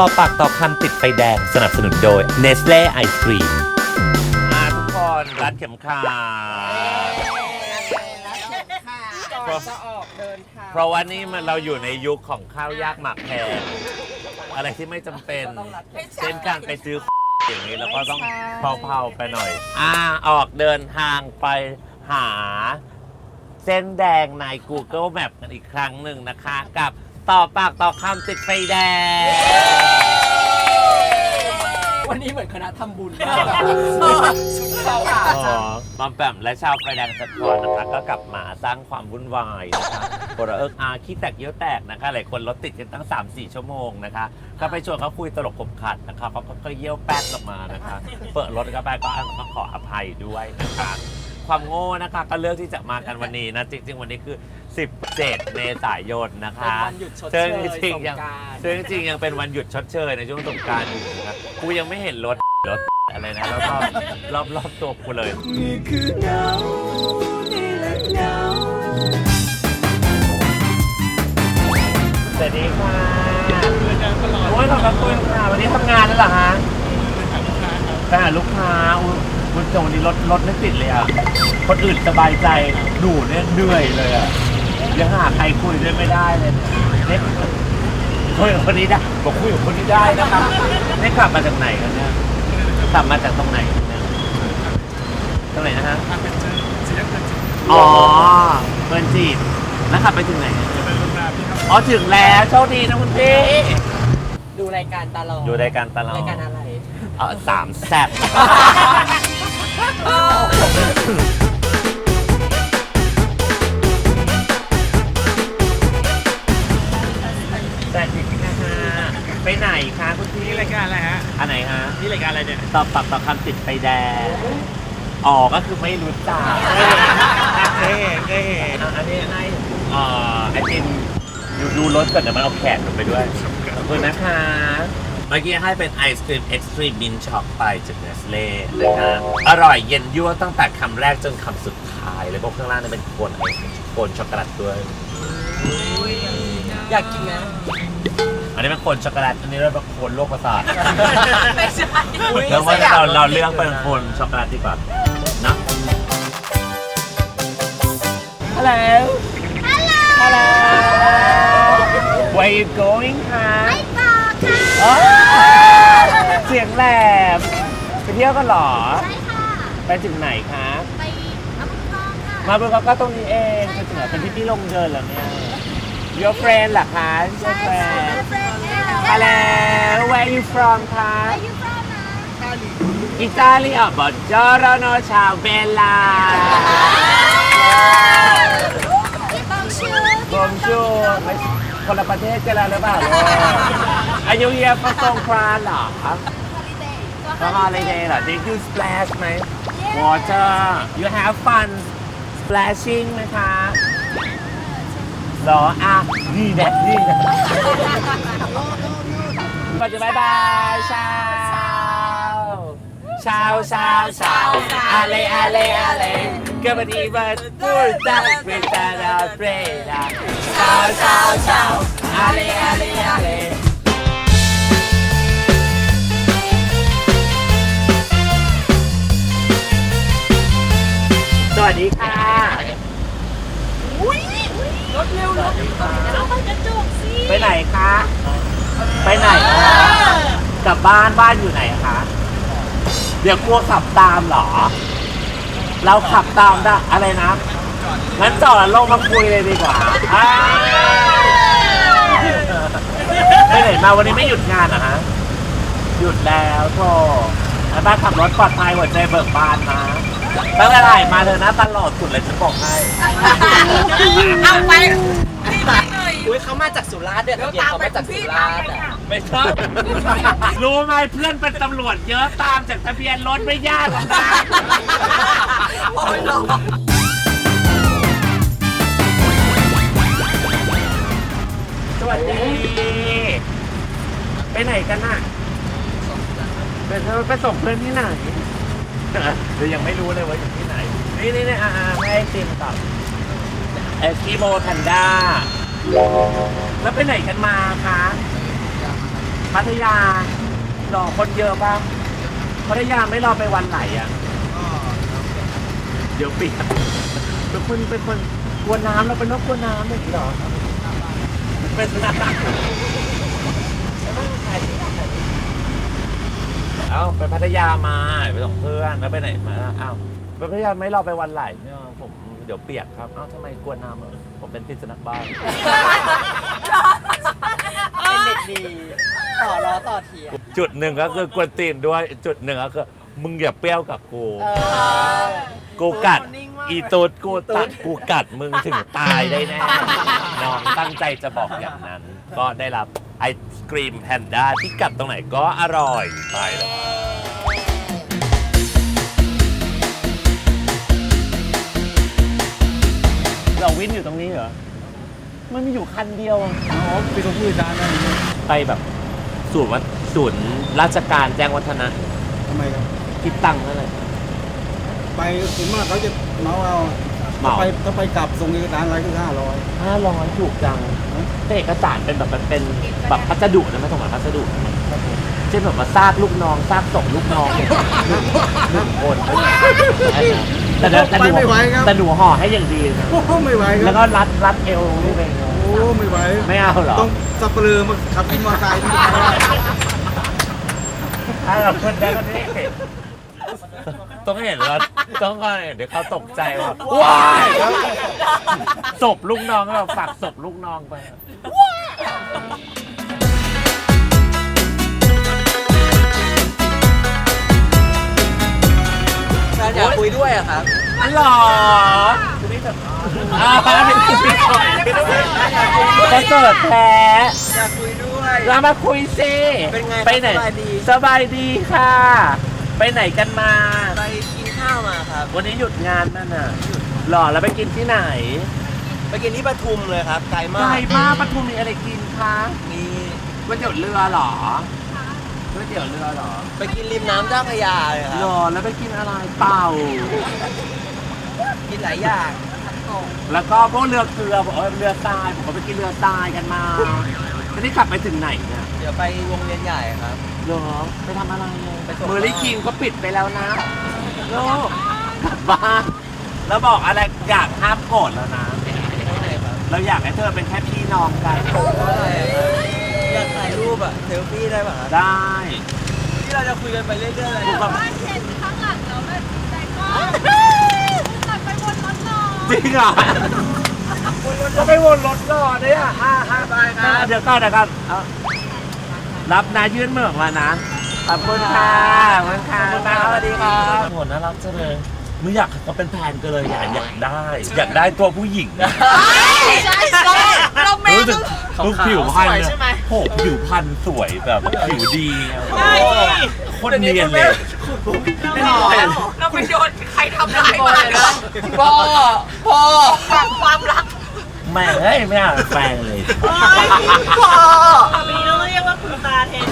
ต่อปากต่อคำติดไฟแดงสนับสนุนโดย Nestle Ice Cream มาทุกคนรัดเข็มขัดก่อนจะออกเดินทางเพราะว่านี่มันเราอยู่ในยุคของข้าวยากหมากแพงอะไรที่ไม่จำเป็นเช่นการไปซื้ออย่างนี้แล้วก็ต้องเผาๆไปหน่อย อ่าออกเดินทางไปหา เส้นแดงใน Google Map กันอีกครั้งหนึ่งนะคะกับ ต่อปากต่อคำติดไฟแดง วันนี้เหมือนคณะทำบุญมาก ชุดเขาอะ อ๋อมอมแปมและชาวไฟแดงสะท้อนนะคะ ก็กลับมาสร้างความวุ่นวายนะคะโปรเอิกอาขี้แตกเยี่ยวแตกนะคะ หลายคนรถติดกันตั้ง 3-4 ชั่วโมงนะคะ ก็ไปชวนเขาคุยตลกขบขัดนะคะเขาก็เยี่ยวแป๊ดออกมานะคะ เปิดรถก็ไปก็ก็ขออภัยด้วยนะคะ ความโง่นะคะ ก็เลือกที่จะมากันวันนี้นะจริงๆ วันนี้คือ 17 เมษายนนะคะเป็นวันหยุดชดเชซึ่งยจริงสๆงยังกรารซึ่งจริงๆยังเป็นวันหยุดชดเชยในช่วงสงกรารอยู่นะครับกูยังไม่เห็นรถรถอะไรนะรอบรอบรอบๆตัวกูเลย นี่คือเงานี่แหละเงาสวัสดีค่ะโอ้ยขอบคุณค่ะวันนี้ทำงานแล้วเหรอฮะไปหาลูกค้าอุ้ย วันจงวันนี้รถรถไม่ติดเลยอะ คนอื่นสบายใจหนูเนี่ยเหนื่อยเลยอะยังหาใครคุยด้วยไม่ได้เลยเนี่ยคุยกับคนนี้ได้บอกคุยกับคนนี้ได้นะครับนี่ขับมาจากไหนกันเนี่ยขับมาจากตรงไหนกันเนี่ยตรงไหนนะฮะอ๋อเปินจีบแล้วขับไปถึงไหนเนี่ยอ๋อถึงแล้วโชคดีนะคุณพี่ดูรายการตลอดดูรายการตลอดรายการอะไร เออสามแซ่บ แต่จริงๆนะฮะไปไหนคะคุณพี่นี่รายการอะไรฮะ อันไหนฮะ นี่รายการอะไรเนี่ย ตอบปรับต่อคำติดไฟแดงอ๋อก็คือไม่รู้จักเคยเห็นเคยเห็นอะอันนี้ให้เอ่อไอติมดูดูรถก่อนเดี๋ยวมันเอาแขนลงไปด้วยขอบคุณนะคะ เมื่อกี้ให้เป็นไอศครีมเอ็กซ์ตรีมมินช็อกไปจากเนสเล่นะคะอร่อยเย็นยั่วตั้งแต่คำแรกจนคำสุดท้ายเลยเพราะข้างล่างเนี่ยเป็นโคนไอศโคนช็อกโกแลตด้วย อยากกินนะอันนี้เป็นโคนช็อกโกแลตอันนี้เราเป็นโคนโรคประสาทไม่ใช่แล้วว่าเราเราเลือกเป็นโคนช็อกโกแลตดีกว่านะฮัลโหลฮัลโหล Where you going คะไม่บ อกค่ะอ๋อเสียงแหลมไปเที่ยวกันเหรอ ใช่ค่ะ ไปถึงไหนคะไปเอาบุญทองค่ะ มาบุญเขาก็ตรงนี้เองจะถึงไหนเป็นที่พี่ลงเดินเหรอเนี่ย Your friend เหรอคะ ใช่ Your ค่ะ friend เฟรนด์เนี่ยมาแล้ว Where you from คะ อายุพร้อมนะอิตาลีอะบอจอร์โนชาวเบลลาต้องชื่อบงจูไม่คนละประเทศกันแล้วหรือเปล่าลูก อายุเยียฟสงครานเหรอฮอลิเดย์ก็ฮอลิเดย์เหรอ Did you splash ไหม Water you have fun splashing ไหมคะเหรออะนี่แหละนี่แหละก่อนจะบายบายเช้าเช้าเช้าเช้าอะไรอะไรอะไรก็มาดีมาตูดตักเป็นตาดาเปรดาเช้าเช้าเช้าอะไรอะไรอะไร สวัสดีค่ะรถเร็วรถเอาไปกระจกสิไปไหนคะ ไปไหนคะกลับบ้านบ้านอยู่ไหนคะ เดี๋ยวกลัวขับตามเหรอ เราขับตามได้อะไรนะ งั้นจอดแล้วลงมาคุยเลยดีกว่าอ่าไปไหนมาวันนี้ไม่หยุดงานเหรอฮะ หยุดแล้วโธ่แล้วบ้านขับรถปลอดภัยหัวใจเบิกบานนะ ตั้งแต่ไหนมาเธอนะตลอดสุดเลยฉันบอกให้เอาไปอุ้ยเขามาจากสุราษฎร์เดือนทะเบียนเขามาจากสุราษฎร์อะไม่ชอบรู้ไหมเพื่อนเป็นตำรวจเยอะตามจากทะเบียนรถไม่ยากหรอกนะโอ้ยหรอสวัสดี ไปไหนกันน่ะไปไปส่งเพื่อนที่ไหน เดี๋ยวยังไม่รู้เลยว่าอยู่ที่ไหน นี่นี่นี่อาอาไม่ให้ติมต่อเอสกิโมแพนด้าแล้วไปไหนกันมาคะพัทยาหรอคนเยอะป่ะพัทยาไม่รอไปวันไหลอะเดี๋ยวเปียกเป็นคนเป็นคนกลัวน้ำเราเป็นนกกลัวน้ำอย่างนี้เหรอเป็นน้ำ เอ้าไปพัทยามาไปส่งเพื่อนแล้วไปไหนมาเอ้าไปพัทยาไม่รอไปวันไหลเนี่ยผมเดี๋ยวเปียกครับเอ้าทำไมกลัวน้ำอะผมเป็นพิษสุนัขบ้าเป็นเด็กดีต่อล้อต่อเทียมจุดหนึ่งก็คือกวนตีนด้วยจุดหนึ่งก็คือมึงอย่าเปรี้ยวกับกู กูกัดนิ่งมากอีตูดกูตัดกูกัดมึงถึงตายได้แน่น้องตั้งใจจะบอกอย่างนั้น ก็ได้รับไอศ กรีมแพนด้าที่กัดตรงไหนก็อร่อยไปแล้วเราวินอยู่ตรงนี้เหรอ มันมีอยู่คันเดียวอะอ๋อเป็นคนพูดจานนั่นไปแบบศูนย์วัดศูนย์ราชการแจ้งวัฒนะทำไมครับ คิดตังค์เท่าไหร่ไปส่วนมากเขาจะเหมาเอา เหมาถ้าไปถ้าไปกลับส่งเอกสารอะไรก็ห้าร้อยห้าร้อยถูกจังแต่เอกสารเป็นแบบมันเป็นแบบพัสดุนะไม่ต้องแบบพัสดุเช่นแบบว่าซากลูกน้องซากศพลูกน้องเนี่ยหนึ่งหนึ่งคนแต่เดี๋ยวแต่หนูแต่หนูห่อให้อย่างดีนะโอ้โหไม่ไหวคแล้รัวบก็รัดรัดเอวนี่เองโอ้ไม่ไหวไม่เอาเหรอต้องสับเปลือมาขับขึ้นมอเตอร์ไซค์ที่ไหนได้ถ้าเราขึ้นได้ก็นี่ ต้องเห็นแล้วต้องก็เดี๋ยวเขาตกใจว่าว้ายศพลูกน้องเราฝากศพลูกน้องไปแฟนอยากคุยด้วยอะครับอันหรออ่าเป็นคุยก่อนก็เกิดแพ้อยากคุยด้วย เรามาคุยซิเป็นไงไปไหนสบายดี สบายดีค่ะ ไปไหนกันมาไปกินข้าว มาครับ วันนี้หยุดงานนั่นน่ะหรอแล้วไปกินที่ไหนไปกินที่ปทุมเลยครับไกลไกมาลกมากปทุมมีอะไรกินคะมีก๋วยเตี๋ยวเรือเหรอก๋วยเตี๋ยวเรือเหรอไปกินริมน้ำเจ้าพระยาเลยครัหรบอแล้วไปกินอะไรเต่า กินหลายอย่างแล้วก็พวกเรือเกลือบอกว่าเรือทรายผมก็ไปกินเรือทรายกันมาแล้วนี่กลับไปถึงไหนเนี่ยเดี๋ยวไปวงเวียนใหญ่ครับ เหรอไปทำอะไรเลยไปส่ง เมอร์ลี่คิงก็ปิดไปแล้วนะ โลกกลับบ้านแล้วบอกอะไรอยากห้ามโกรธแล้วนะไม่ไหนครับเราอยากให้เธอเป็นแค่พี่น้องกันอะไรอะอยากถ่ายรูปอะเซลฟี่ได้ป่ะครับได้ที่เราจะคุยกันไปเรื่อยๆเลยทุกคนบ้านเห็นข้างหลังแล้วแบบดีใจมากตัดไปบนรถหน่อยจริงเหรอจะไปวนรถรอเนี่ยห้าห้าได้ครับเดี๋ยวก่อนนะครับเอารับนะยื่นเหมือกมานะ ขอบคุณค่ะขอบคุณค่ะสวัสดีครับโหน่ารักจังเลยไม่อยากก็เป็นแฟนกันเลยอยากอยากได้ อยากได้ตัวผู้หญิงใช่ใช่เราเมรู้สึกรู้ผิวพรรณสวยใช่ไหมโหผิวพรรณสวยแบบผิวดีโคนเนียนเลยเราไปโดนใครทำร้ายมาพ่อพ่อฝั่งความรักแม่เฮ้ยไม่เอาแฟนเลยพ่อมีเราเรียกว่าคุณตาเทน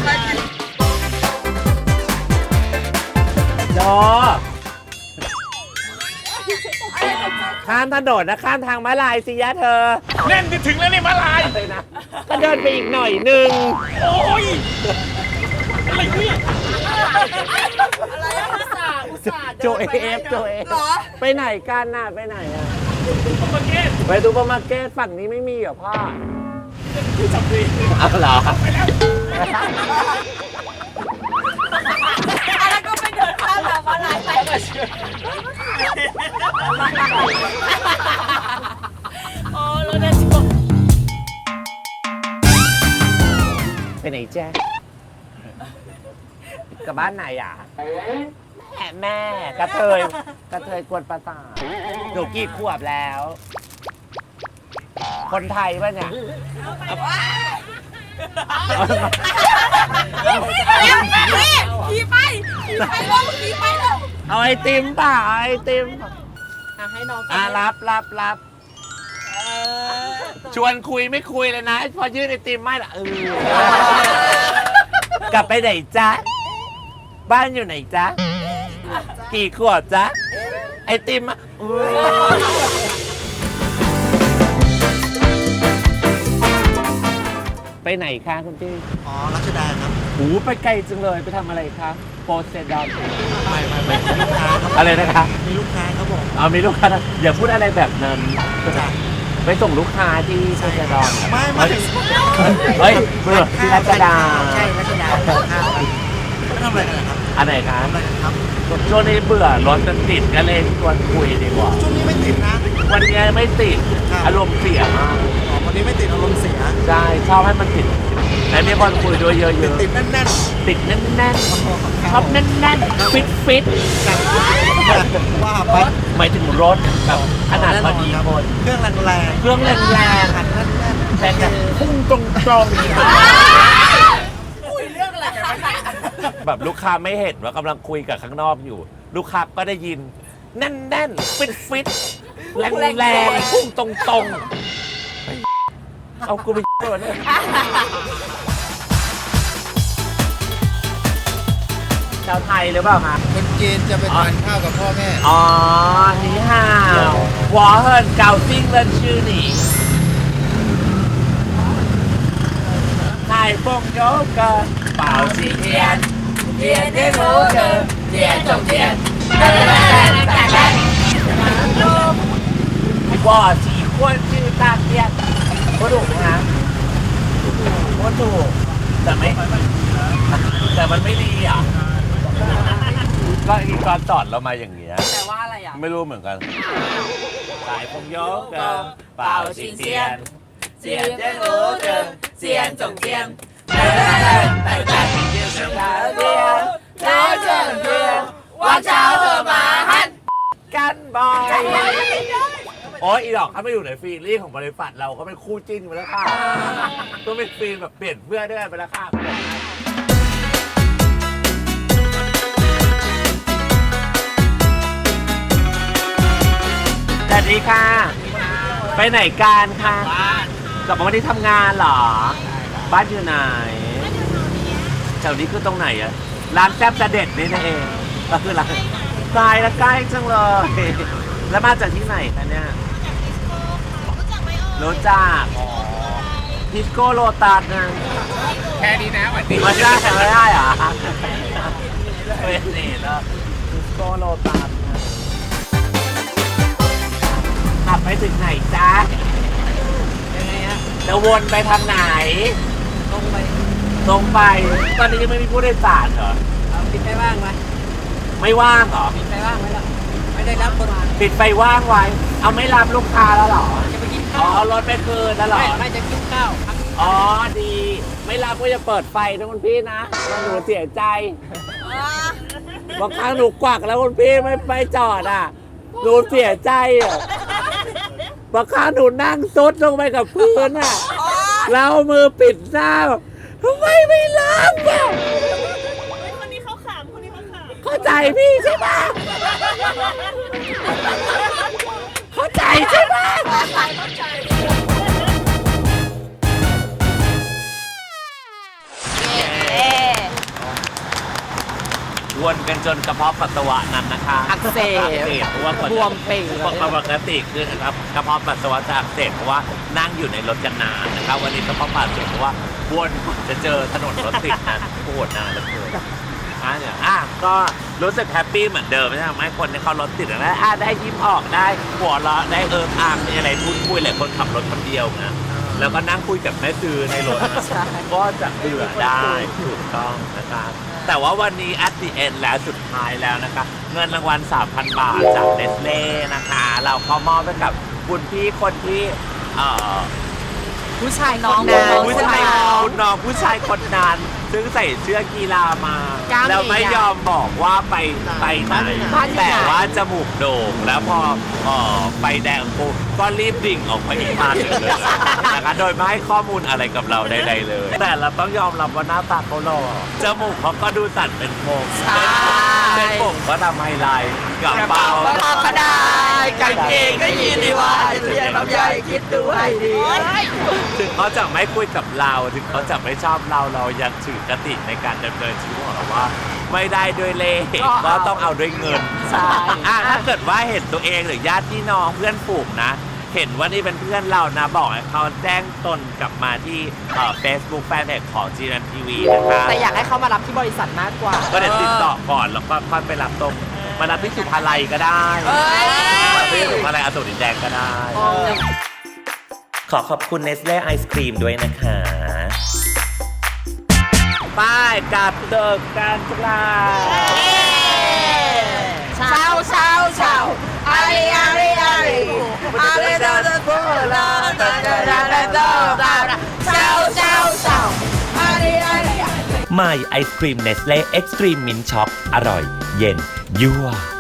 ด้จอข้ามถนนนะข้ามทางม้าลายสิยะเธอเล่นจะถึงแล้วนี่มาลาย เลยนะก็เดินไปอีกหน่อยหนึ่งโอ้ย อะไรอะอุตส่าห์อุตส่าห์โจเอฟโจเอฟเหรอไปไหนกันน่ะไปไหนอะไปดูปมาร์เก็ตฝั่งนี้ไม่มีเหรอพ่อเอาเหรออะไรก็ไปเดิน ข้ามแบบมาลายไปโอ้เราได้ชมไปไหนแจ๊คกลับบ้านไหนอะ แม่แม่กระเทยกระเทยกวนประสาทหนูกี่ขวบแล้ว คนไทยป่ะเนี่ย ขี่ไปขี่ไปแล้วขี่ไปแล้วเอาไอติมเปล่าเอาไอติมอะให้น้องอะรับรับรับชวนคุยไม่คุยเลยนะ พอยื่นไอติมไม่ละเออกลับไปไหนจ๊ะ บ้านอยู่ไหนจ๊ะ กี่ขวบจ๊ะ ไอติมอะอุ๊ย ไปไหนคะคุณพี่อ๋อรัชดาครับหูไปไกลจังเลยไปทำอะไรคะโปรเซดอนไม่ไม่ไม่มีลูกค้าครับอะไรนะคะมีลูกค้าครับผมเอามีลูกค้านะอย่าพูดอะไรแบบนั้นจ้ะไปส่งลูกค้าที่โปรเซดอนไม่ไม่เฮ้ยเบื่อที่รัชดาใช่รัชดาทานข้าวกันไม่ทำอะไรกันนะครับอันไหนคะทำอะไรกันครับช่วงนี้เบื่อรถมันติดก็เลยชวนคุยดีกว่าช่วงนี้ไม่ติดนะวันนี้ไม่ติดครับอารมณ์เสียมากอ๋อ วันนี้ไม่ติดอารมณ์เสีย ใช่ชอบให้มันติดและมีคนคุยด้วยเยติดอะติดแน่นแน่นๆติดแน่นๆชอบแน่นๆฟิตฟิตๆว่าไปหมายถึงรถแบบขนาดพอดีคนเครื่องแรงแรงเครื่องแรงๆขันแน่นแน่นแต่แบบพุ่งตรงตรงคุยเรื่องอะไรกันวะเนี่ยแบบลูกค้าไม่เห็นว่ากำลังคุยกับข้างนอกอยู่ ลูกค้าก็ได้ยิน แน่นแน่นฟิตฟิตแรงแรงๆพุ่งตรงตรงๆ เอากูไปเยชาวไทยหรือเปล่าคะเป็นจีนจะไปทานข้าวกับพ่อแม่ อ๋อนี่ห่าววอเฮิร์นเกาซิงเล่นชื่อนี่นายฟงโยกเป่าสีเทียนเทียนที่รู้เจอเทียนจงเทียนเดินแต่แต่แต่แต่แต่แต่แต่แต่แต่แต่แต่แต่ ถูก แต่ไม่ แต่มันไม่ดีอะ ก็อีกตอนสอนเรามาอย่างเงี้ย แปลว่าอะไรอะ ไม่รู้เหมือนกันสายผมโยกเกินเป่าชิงเทียนเทียนเทียนรู้เกินเทียนจงเทียนแต่แต่แต่แต่เทียนเทียนเทียนแล้วเทียนเทียนว่าเจ้าเธอมาหันกันบ่อย โอ้ยอีดอกถ้าไม่อยู่ในฟีลิ่งของบริษัทเราก็เป็นคู่จิ้นไปแล้วค่ะต้องเป็นฟีลแบบเปลี่ยนเพื่อนด้วยกันไปแล้วค่ะสวัสดีค่ะ ไปไหนกันคะกลับมาวันนี้ทำงานเหรอ บ้านอยู่ไหน แถวนี้คือตรงไหนอะร้านแซ่บจะเด็ดนี่นั่นเองก็คือร้านตายแล้วใกล้จังเลย แล้วมาจากที่ไหนคะเนี่ย รู้จักดิสโก้โลตัสนะแค่นี้นะหวัดดีไม่ได้ไม่ได้เหรอเป็นนี่แล้วดิสโก้โลตัสนะขับไปถึงไหนจ๊ะยังไงฮะจะวนไปทางไหน ตรงไป ตรงไป ตอนนี้ยังไม่มีผู้โดยสารเหรอเอาปิดไฟว่างไหมไม่ว่างเหรอปิดไฟว่างไว้แล้วไม่ได้รับคนมาปิดไฟว่างไว้ เอาไม่รับลูกค้าแล้วเหรอจะไปกิน อ๋อข้าวเอารถไปคืนแล้วเหรอไม่ไม่จะกินข้าวอ๋อดี ไม่รับก็จะเปิดไฟนะคุณพี่นะแล้วหนูเสียใจบางครั้งหนูกวักแล้วคุณพี่ไม่ไปจอดอะหนูเสียใจอะบางครั้งหนูนั่งซุดลงไปกับพื้นอะแล้วเอามือปิดหน้าแบบทำไมไม่รับอะคนนี้เขาขำคนนี้เขาขำเข้าใจพี่ใช่ปะ เข้าใจใช่ปะวนกันจนกระเพาะปัสสาวะนั้นนะคะอักเสบอักเสบเพราะว่าก่อนบวมเป่งปกปกติคือกระเพาะปัสสาวะจะอักเสบเพราะว่านั่งอยู่ในรถกันนานนะครับวันนี้กระเพาะปัสสาวะอักเสบเพราะว่าวนจะเจอถนนรถติดนั้นปวดนานเหลือเกิน อะเนี่ยอะก็รู้สึกแฮปปี้เหมือนเดิมใช่ไหมคนที่เขารถติดแล้วอะได้ยิ้มออกได้หัวเราะได้เอิมอามมีอะไรพูดคุยหลายคนขับรถคนเดียวนะแล้วก็นั่งคุยกับแม่ซื้อในรถนะใช่ก็จะเบื่อได้ถูกต้องนะคะแต่ว่าวันนี้ at the end แล้วสุดท้ายแล้วนะคะเงินรางวัล 3,000 บาทจากเนสเล่นะคะ เราก็มอบให้กับคุณพี่คนที่เอ่อผู้ชายน้องผู้ชายคุณน้องผู้ชายคนนั้น ซึ่งใส่เสื้อกีฬามา กล้ามแล้วไม่ใหญ่ๆยอมบอกว่าไปไปไหน บ้านอยู่ไหน แต่ว่าจมูกโด่ง แล้วพอเอ่อไปแดงปุ๊บก็รีบดิ่งออกไปอีกบ้านหนึ่งเลยนะคะโดยไม่ให้ข้อมูลอะไรกับเราใดๆเลย แต่เราต้องยอมรับว่าหน้าตาเขาหล่อจมูกเขาก็ดูสั่นเป็นโมงใช่ เส้นผมก็ทำไฮไลท์กระเป๋าก็ก็ได้กางเกงก็ยีนดีว่าเรียนลำไยคิดดูให้ดีถึงเขาจะไม่คุยกับเราถึงเขาจะไม่ชอบเราเรายังถือกติในการดำเนินชีวิตของเราว่า ไม่ได้ด้วยเล่ห์ก็ต้องเอาด้วยเงินใช่อะถ้าเกิดว่าเห็นตัวเองหรือญาติพี่น้องเพื่อนฝูงนะ เห็นว่านี่เป็นเพื่อนเรานะบอกให้เขาแจ้งตนกลับมาที่เฟซบุ๊กแฟนเพจของ GMTV นะคะแต่อยากให้เขามารับที่บริษัทมากกว่า ก็เดี๋ยวติดต่อก่อนแล้วก็ค่อยไปรับตรงมารับที่สุภาลัยก็ได้เอ้ยมารับที่สุภาลัยอโศกดินแดงก็ได้ ขอขอบคุณเนสเล่ไอศครีมด้วยนะคะป้ายกับเดิกการจลาเช้าเช้าเช้า อใหม่ไอศครีมเนสเล่เอ็กซ์ตรีมมินช็อกอร่อย เย็นยั่ว